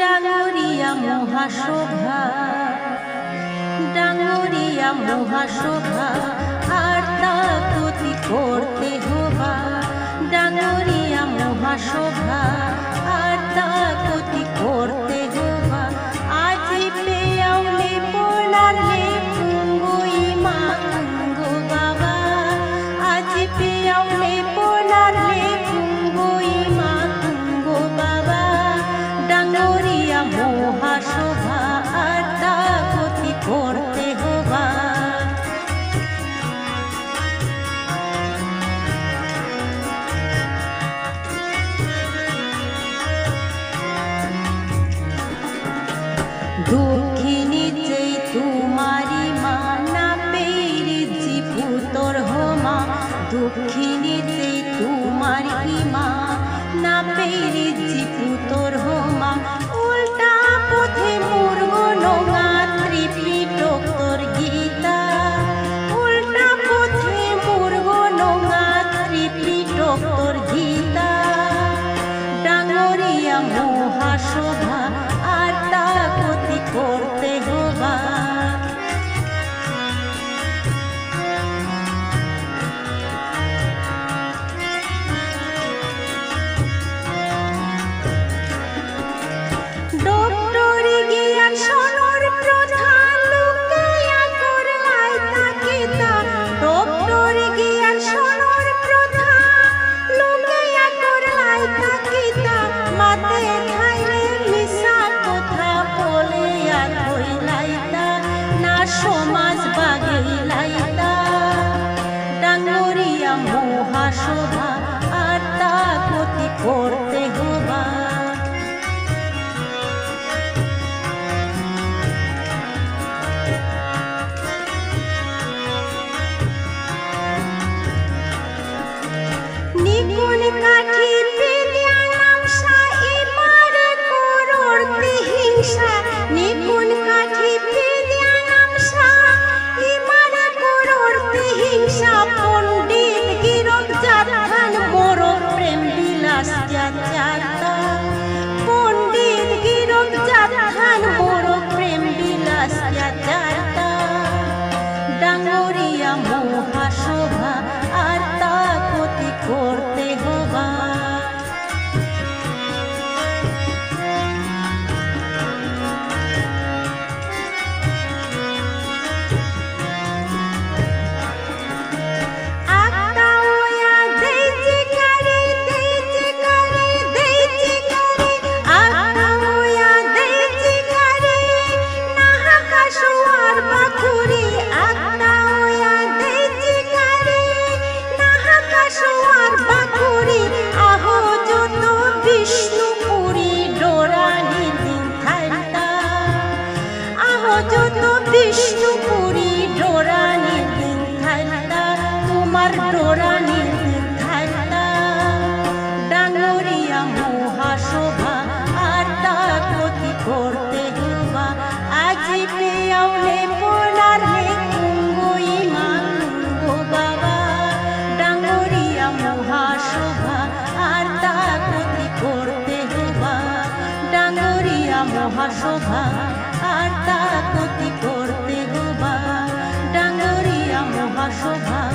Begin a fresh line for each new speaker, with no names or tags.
ডাঙ্গরিয়া মহাশোভা ডাঙ্গরিয়া মহাশোভা আর তা কথি করতে হবা। ডাঙ্গরিয়া মহাশোভা আর তা কথি করতে হবা। আজি পেয়াউলে পড়ালে পুঙ্গুই মাঙ্গু বাবা। আজি পেয়াউলে দুঃখিনী যেই তোমারি মা না পেরেছি ভূতর হোমা। দুঃখিনী যেই তোমারি মা না পেরেছি ভূতর হোমা। শোভা আর তা ক্ষতি করতে হবা। নিকুল মহাশোভা আর তারা ক্ষতি করতে গোবা ডাঙ্গরিয়া মহাশোভা